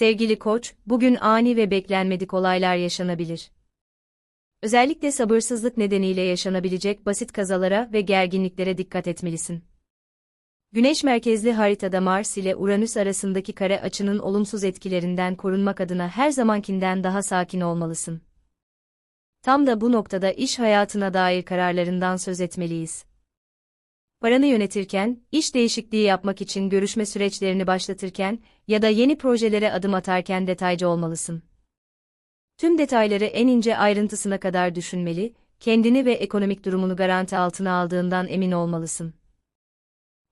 Sevgili koç, bugün ani ve beklenmedik olaylar yaşanabilir. Özellikle sabırsızlık nedeniyle yaşanabilecek basit kazalara ve gerginliklere dikkat etmelisin. Güneş merkezli haritada Mars ile Uranüs arasındaki kare açının olumsuz etkilerinden korunmak adına her zamankinden daha sakin olmalısın. Tam da bu noktada iş hayatına dair kararlarından söz etmeliyiz. Paranı yönetirken, iş değişikliği yapmak için görüşme süreçlerini başlatırken ya da yeni projelere adım atarken detaycı olmalısın. Tüm detayları en ince ayrıntısına kadar düşünmeli, kendini ve ekonomik durumunu garanti altına aldığından emin olmalısın.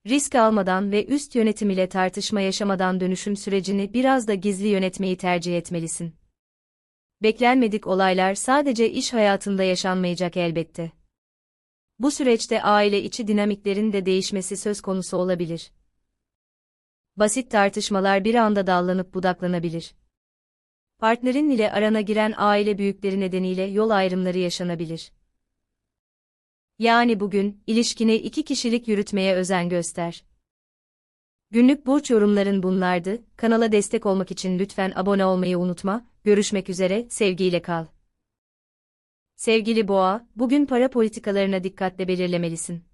Risk almadan ve üst yönetim ile tartışma yaşamadan dönüşüm sürecini biraz da gizli yönetmeyi tercih etmelisin. Beklenmedik olaylar sadece iş hayatında yaşanmayacak elbette. Bu süreçte aile içi dinamiklerin de değişmesi söz konusu olabilir. Basit tartışmalar bir anda dallanıp budaklanabilir. Partnerin ile arana giren aile büyükleri nedeniyle yol ayrımları yaşanabilir. Yani bugün, ilişkini iki kişilik yürütmeye özen göster. Günlük burç yorumların bunlardı, kanala destek olmak için lütfen abone olmayı unutma, görüşmek üzere, sevgiyle kal. Sevgili boğa, bugün para politikalarına dikkatle belirlemelisin.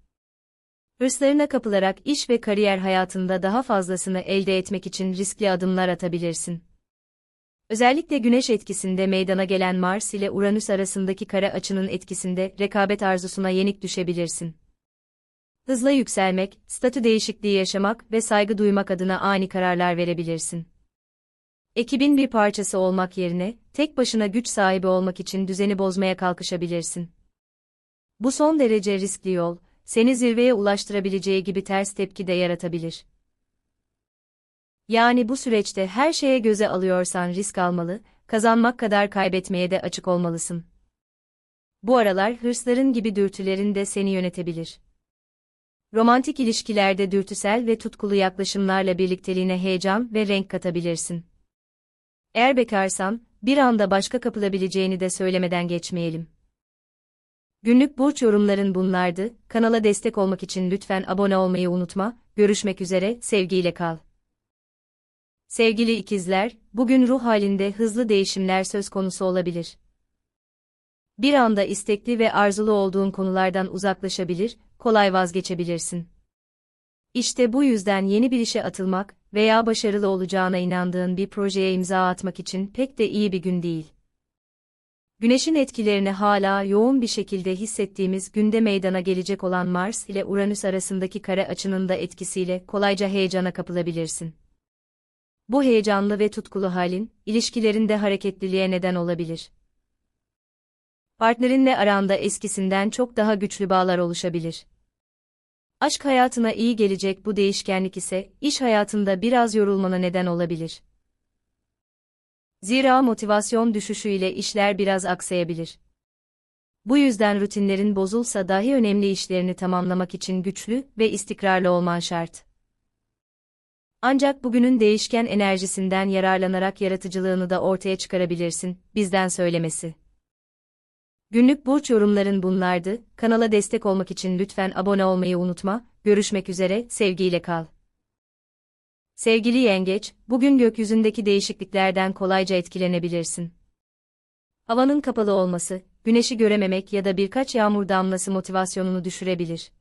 Hırslarına kapılarak iş ve kariyer hayatında daha fazlasını elde etmek için riskli adımlar atabilirsin. Özellikle güneş etkisinde meydana gelen Mars ile Uranüs arasındaki kare açının etkisinde rekabet arzusuna yenik düşebilirsin. Hızla yükselmek, statü değişikliği yaşamak ve saygı duymak adına ani kararlar verebilirsin. Ekibin bir parçası olmak yerine, tek başına güç sahibi olmak için düzeni bozmaya kalkışabilirsin. Bu son derece riskli yol, seni zirveye ulaştırabileceği gibi ters tepki de yaratabilir. Yani bu süreçte her şeye göze alıyorsan risk almalı, kazanmak kadar kaybetmeye de açık olmalısın. Bu aralar hırsların gibi dürtülerin de seni yönetebilir. Romantik ilişkilerde dürtüsel ve tutkulu yaklaşımlarla birlikteliğine heyecan ve renk katabilirsin. Eğer bekarsan, bir anda başka kapılabileceğini de söylemeden geçmeyelim. Günlük burç yorumların bunlardı. Kanala destek olmak için lütfen abone olmayı unutma. Görüşmek üzere, sevgiyle kal. Sevgili ikizler, bugün ruh halinde hızlı değişimler söz konusu olabilir. Bir anda istekli ve arzulu olduğun konulardan uzaklaşabilir, kolay vazgeçebilirsin. İşte bu yüzden yeni bir işe atılmak veya başarılı olacağına inandığın bir projeye imza atmak için pek de iyi bir gün değil. Güneşin etkilerini hala yoğun bir şekilde hissettiğimiz günde meydana gelecek olan Mars ile Uranüs arasındaki kare açının da etkisiyle kolayca heyecana kapılabilirsin. Bu heyecanlı ve tutkulu halin, ilişkilerinde hareketliliğe neden olabilir. Partnerinle aranda eskisinden çok daha güçlü bağlar oluşabilir. Aşk hayatına iyi gelecek bu değişkenlik ise, iş hayatında biraz yorulmana neden olabilir. Zira motivasyon düşüşüyle işler biraz aksayabilir. Bu yüzden rutinlerin bozulsa dahi önemli işlerini tamamlamak için güçlü ve istikrarlı olman şart. Ancak bugünün değişken enerjisinden yararlanarak yaratıcılığını da ortaya çıkarabilirsin, bizden söylemesi. Günlük burç yorumların bunlardı. Kanala destek olmak için lütfen abone olmayı unutma. Görüşmek üzere, sevgiyle kal. Sevgili yengeç, bugün gökyüzündeki değişikliklerden kolayca etkilenebilirsin. Havanın kapalı olması, güneşi görememek ya da birkaç yağmur damlası motivasyonunu düşürebilir.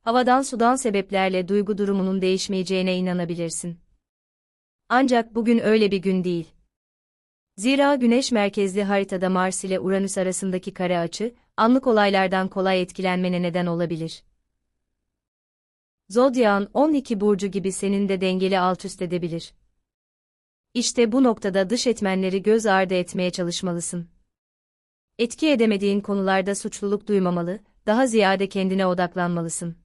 Havadan sudan sebeplerle duygu durumunun değişmeyeceğine inanabilirsin. Ancak bugün öyle bir gün değil. Zira güneş merkezli haritada Mars ile Uranüs arasındaki kare açı, anlık olaylardan kolay etkilenmene neden olabilir. Zodyağın 12 burcu gibi senin de dengeli alt üst edebilir. İşte bu noktada dış etmenleri göz ardı etmeye çalışmalısın. Etki edemediğin konularda suçluluk duymamalı, daha ziyade kendine odaklanmalısın.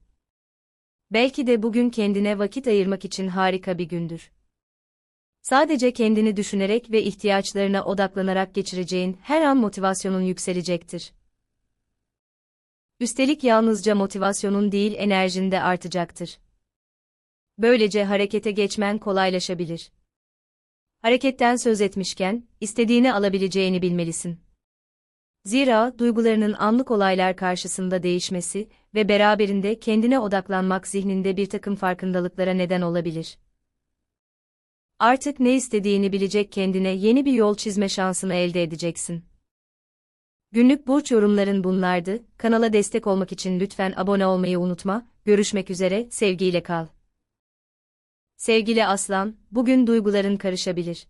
Belki de bugün kendine vakit ayırmak için harika bir gündür. Sadece kendini düşünerek ve ihtiyaçlarına odaklanarak geçireceğin her an motivasyonun yükselecektir. Üstelik yalnızca motivasyonun değil enerjin de artacaktır. Böylece harekete geçmen kolaylaşabilir. Hareketten söz etmişken, istediğini alabileceğini bilmelisin. Zira duygularının anlık olaylar karşısında değişmesi ve beraberinde kendine odaklanmak zihninde bir takım farkındalıklara neden olabilir. Artık ne istediğini bilecek kendine yeni bir yol çizme şansını elde edeceksin. Günlük burç yorumların bunlardı. Kanala destek olmak için lütfen abone olmayı unutma. Görüşmek üzere, sevgiyle kal. Sevgili Aslan, bugün duyguların karışabilir.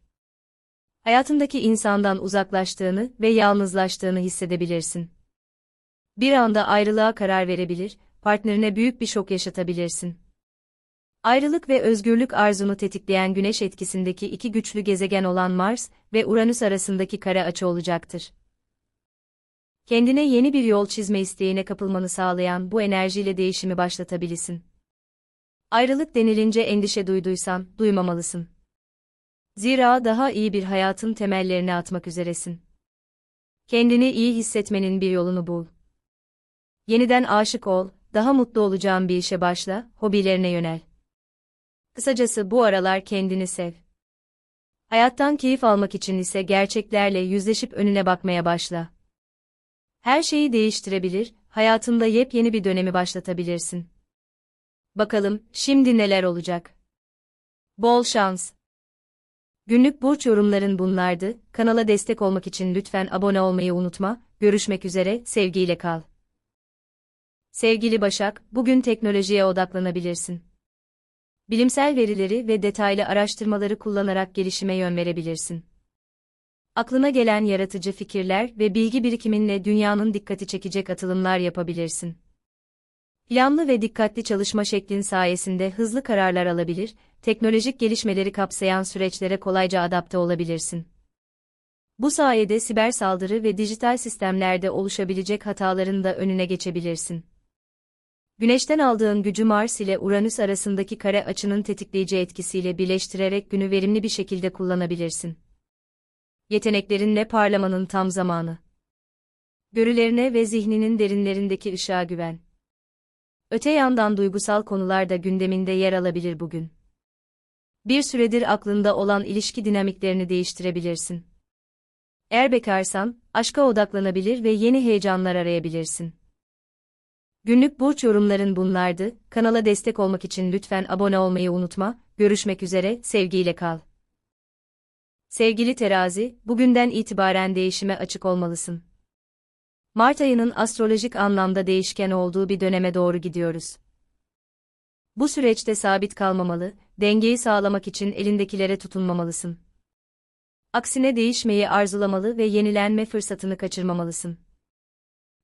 Hayatındaki insandan uzaklaştığını ve yalnızlaştığını hissedebilirsin. Bir anda ayrılığa karar verebilir, partnerine büyük bir şok yaşatabilirsin. Ayrılık ve özgürlük arzunu tetikleyen güneş etkisindeki iki güçlü gezegen olan Mars ve Uranüs arasındaki kare açı olacaktır. Kendine yeni bir yol çizme isteğine kapılmanı sağlayan bu enerjiyle değişimi başlatabilirsin. Ayrılık denilince endişe duyduysan, duymamalısın. Zira daha iyi bir hayatın temellerini atmak üzeresin. Kendini iyi hissetmenin bir yolunu bul. Yeniden aşık ol, daha mutlu olacağın bir işe başla, hobilerine yönel. Kısacası bu aralar kendini sev. Hayattan keyif almak için ise gerçeklerle yüzleşip önüne bakmaya başla. Her şeyi değiştirebilir, hayatında yepyeni bir dönemi başlatabilirsin. Bakalım, şimdi neler olacak? Bol şans. Günlük burç yorumların bunlardı. Kanala destek olmak için lütfen abone olmayı unutma. Görüşmek üzere, sevgiyle kal. Sevgili Başak, bugün teknolojiye odaklanabilirsin. Bilimsel verileri ve detaylı araştırmaları kullanarak gelişime yön verebilirsin. Aklına gelen yaratıcı fikirler ve bilgi birikiminle dünyanın dikkati çekecek atılımlar yapabilirsin. Planlı ve dikkatli çalışma şeklin sayesinde hızlı kararlar alabilir, teknolojik gelişmeleri kapsayan süreçlere kolayca adapte olabilirsin. Bu sayede siber saldırı ve dijital sistemlerde oluşabilecek hataların da önüne geçebilirsin. Güneşten aldığın gücü Mars ile Uranüs arasındaki kare açının tetikleyici etkisiyle birleştirerek günü verimli bir şekilde kullanabilirsin. Yeteneklerinle parlamanın tam zamanı. Görülerine ve zihninin derinlerindeki ışığa güven. Öte yandan duygusal konular da gündeminde yer alabilir bugün. Bir süredir aklında olan ilişki dinamiklerini değiştirebilirsin. Eğer bekarsan, aşka odaklanabilir ve yeni heyecanlar arayabilirsin. Günlük burç yorumların bunlardı. Kanala destek olmak için lütfen abone olmayı unutma. Görüşmek üzere, sevgiyle kal. Sevgili terazi, bugünden itibaren değişime açık olmalısın. Mart ayının astrolojik anlamda değişken olduğu bir döneme doğru gidiyoruz. Bu süreçte sabit kalmamalı, dengeyi sağlamak için elindekilere tutunmamalısın. Aksine değişmeyi arzulamalı ve yenilenme fırsatını kaçırmamalısın.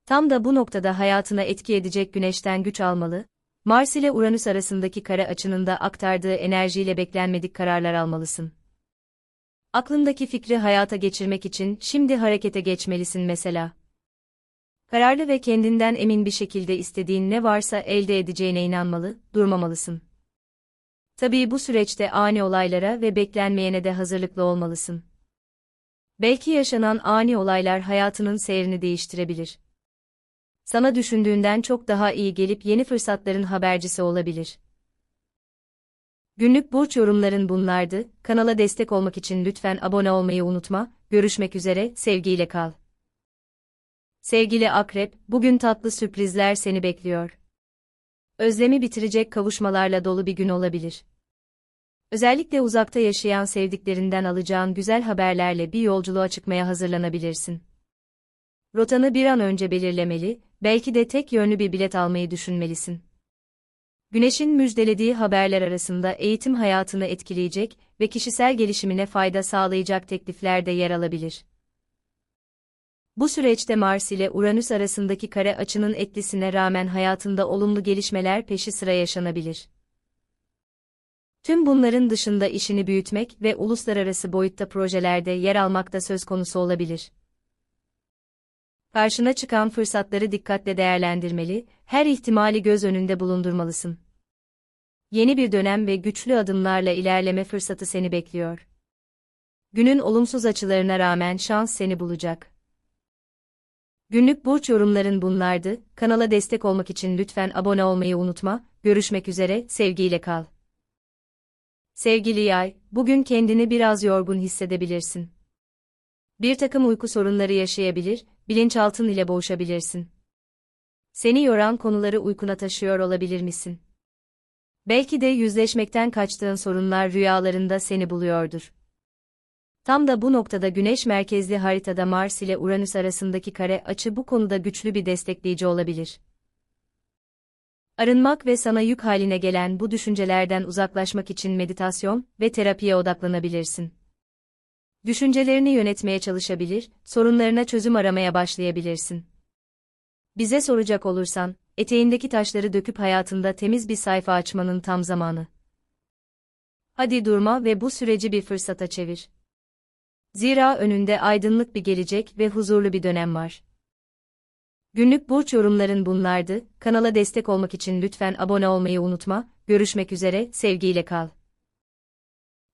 Tam da bu noktada hayatına etki edecek güneşten güç almalı, Mars ile Uranüs arasındaki kare açının da aktardığı enerjiyle beklenmedik kararlar almalısın. Aklındaki fikri hayata geçirmek için şimdi harekete geçmelisin mesela. Kararlı ve kendinden emin bir şekilde istediğin ne varsa elde edeceğine inanmalı, durmamalısın. Tabii bu süreçte ani olaylara ve beklenmeyene de hazırlıklı olmalısın. Belki yaşanan ani olaylar hayatının seyrini değiştirebilir. Sana düşündüğünden çok daha iyi gelip yeni fırsatların habercisi olabilir. Günlük burç yorumların bunlardı. Kanala destek olmak için lütfen abone olmayı unutma. Görüşmek üzere, sevgiyle kal. Sevgili Akrep, bugün tatlı sürprizler seni bekliyor. Özlemi bitirecek kavuşmalarla dolu bir gün olabilir. Özellikle uzakta yaşayan sevdiklerinden alacağın güzel haberlerle bir yolculuğa çıkmaya hazırlanabilirsin. Rotanı bir an önce belirlemeli, belki de tek yönlü bir bilet almayı düşünmelisin. Güneş'in müjdelediği haberler arasında eğitim hayatını etkileyecek ve kişisel gelişimine fayda sağlayacak teklifler de yer alabilir. Bu süreçte Mars ile Uranüs arasındaki kare açının etkisine rağmen hayatında olumlu gelişmeler peşi sıra yaşanabilir. Tüm bunların dışında işini büyütmek ve uluslararası boyutta projelerde yer almak da söz konusu olabilir. Karşına çıkan fırsatları dikkatle değerlendirmeli, her ihtimali göz önünde bulundurmalısın. Yeni bir dönem ve güçlü adımlarla ilerleme fırsatı seni bekliyor. Günün olumsuz açılarına rağmen şans seni bulacak. Günlük burç yorumların bunlardı. Kanala destek olmak için lütfen abone olmayı unutma. Görüşmek üzere, sevgiyle kal. Sevgili yay, bugün kendini biraz yorgun hissedebilirsin. Bir takım uyku sorunları yaşayabilir, bilinçaltın ile boğuşabilirsin. Seni yoran konuları uykuna taşıyor olabilir misin? Belki de yüzleşmekten kaçtığın sorunlar rüyalarında seni buluyordur. Tam da bu noktada Güneş merkezli haritada Mars ile Uranüs arasındaki kare açı bu konuda güçlü bir destekleyici olabilir. Arınmak ve sana yük haline gelen bu düşüncelerden uzaklaşmak için meditasyon ve terapiye odaklanabilirsin. Düşüncelerini yönetmeye çalışabilir, sorunlarına çözüm aramaya başlayabilirsin. Bize soracak olursan, eteğindeki taşları döküp hayatında temiz bir sayfa açmanın tam zamanı. Hadi durma ve bu süreci bir fırsata çevir. Zira önünde aydınlık bir gelecek ve huzurlu bir dönem var. Günlük burç yorumların bunlardı. Kanala destek olmak için lütfen abone olmayı unutma. Görüşmek üzere, sevgiyle kal.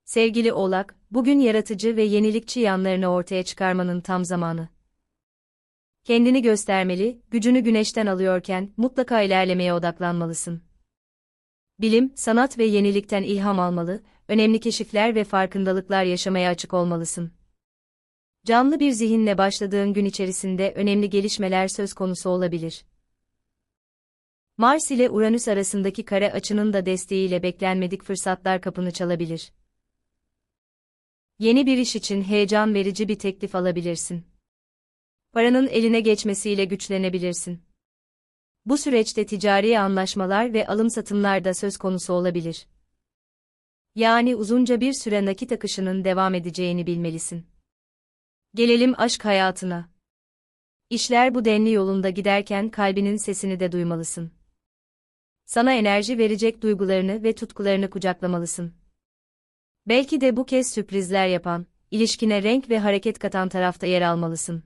Sevgili Oğlak, bugün yaratıcı ve yenilikçi yanlarını ortaya çıkarmanın tam zamanı. Kendini göstermeli, gücünü güneşten alıyorken mutlaka ilerlemeye odaklanmalısın. Bilim, sanat ve yenilikten ilham almalı, önemli keşifler ve farkındalıklar yaşamaya açık olmalısın. Canlı bir zihinle başladığın gün içerisinde önemli gelişmeler söz konusu olabilir. Mars ile Uranüs arasındaki kare açının da desteğiyle beklenmedik fırsatlar kapını çalabilir. Yeni bir iş için heyecan verici bir teklif alabilirsin. Paranın eline geçmesiyle güçlenebilirsin. Bu süreçte ticari anlaşmalar ve alım-satımlar da söz konusu olabilir. Yani uzunca bir süre nakit akışının devam edeceğini bilmelisin. Gelelim aşk hayatına. İşler bu denli yolunda giderken kalbinin sesini de duymalısın. Sana enerji verecek duygularını ve tutkularını kucaklamalısın. Belki de bu kez sürprizler yapan, ilişkine renk ve hareket katan tarafta yer almalısın.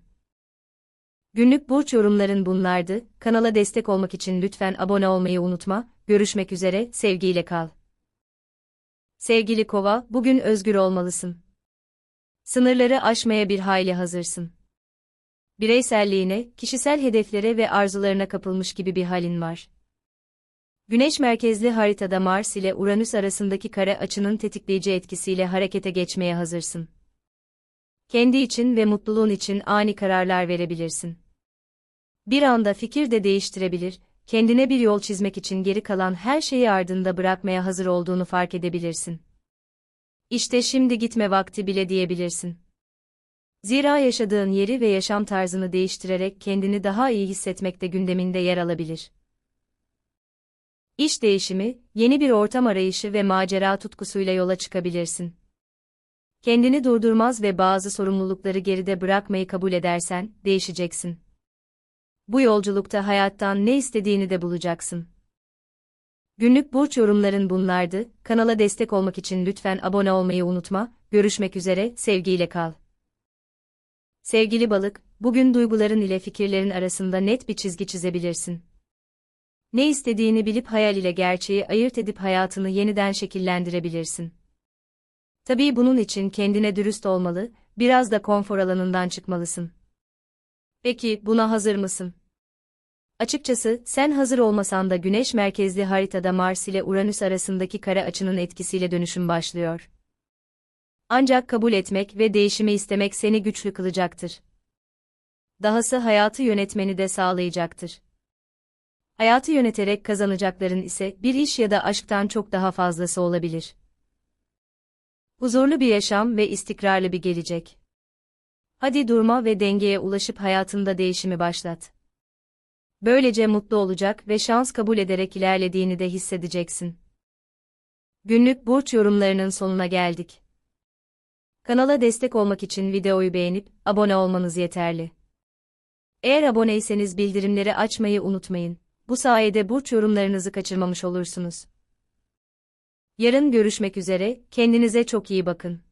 Günlük burç yorumların bunlardı. Kanala destek olmak için lütfen abone olmayı unutma. Görüşmek üzere, sevgiyle kal. Sevgili Kova, bugün özgür olmalısın. Sınırları aşmaya bir hayli hazırsın. Bireyselliğine, kişisel hedeflere ve arzularına kapılmış gibi bir halin var. Güneş merkezli haritada Mars ile Uranüs arasındaki kare açının tetikleyici etkisiyle harekete geçmeye hazırsın. Kendi için ve mutluluğun için ani kararlar verebilirsin. Bir anda fikir de değiştirebilir, kendine bir yol çizmek için geri kalan her şeyi ardında bırakmaya hazır olduğunu fark edebilirsin. İşte şimdi gitme vakti bile diyebilirsin. Zira yaşadığın yeri ve yaşam tarzını değiştirerek kendini daha iyi hissetmekte gündeminde yer alabilir. İş değişimi, yeni bir ortam arayışı ve macera tutkusuyla yola çıkabilirsin. Kendini durdurmaz ve bazı sorumlulukları geride bırakmayı kabul edersen, değişeceksin. Bu yolculukta hayattan ne istediğini de bulacaksın. Günlük burç yorumların bunlardı. Kanala destek olmak için lütfen abone olmayı unutma. Görüşmek üzere, sevgiyle kal. Sevgili balık, bugün duyguların ile fikirlerin arasında net bir çizgi çizebilirsin. Ne istediğini bilip hayal ile gerçeği ayırt edip hayatını yeniden şekillendirebilirsin. Tabii bunun için kendine dürüst olmalı, biraz da konfor alanından çıkmalısın. Peki, buna hazır mısın? Açıkçası, sen hazır olmasan da güneş merkezli haritada Mars ile Uranüs arasındaki kare açının etkisiyle dönüşüm başlıyor. Ancak kabul etmek ve değişimi istemek seni güçlü kılacaktır. Dahası hayatı yönetmeni de sağlayacaktır. Hayatı yöneterek kazanacakların ise bir iş ya da aşktan çok daha fazlası olabilir. Huzurlu bir yaşam ve istikrarlı bir gelecek. Hadi durma ve dengeye ulaşıp hayatında değişimi başlat. Böylece mutlu olacak ve şans kabul ederek ilerlediğini de hissedeceksin. Günlük burç yorumlarının sonuna geldik. Kanala destek olmak için videoyu beğenip abone olmanız yeterli. Eğer aboneyseniz bildirimleri açmayı unutmayın. Bu sayede burç yorumlarınızı kaçırmamış olursunuz. Yarın görüşmek üzere, kendinize çok iyi bakın.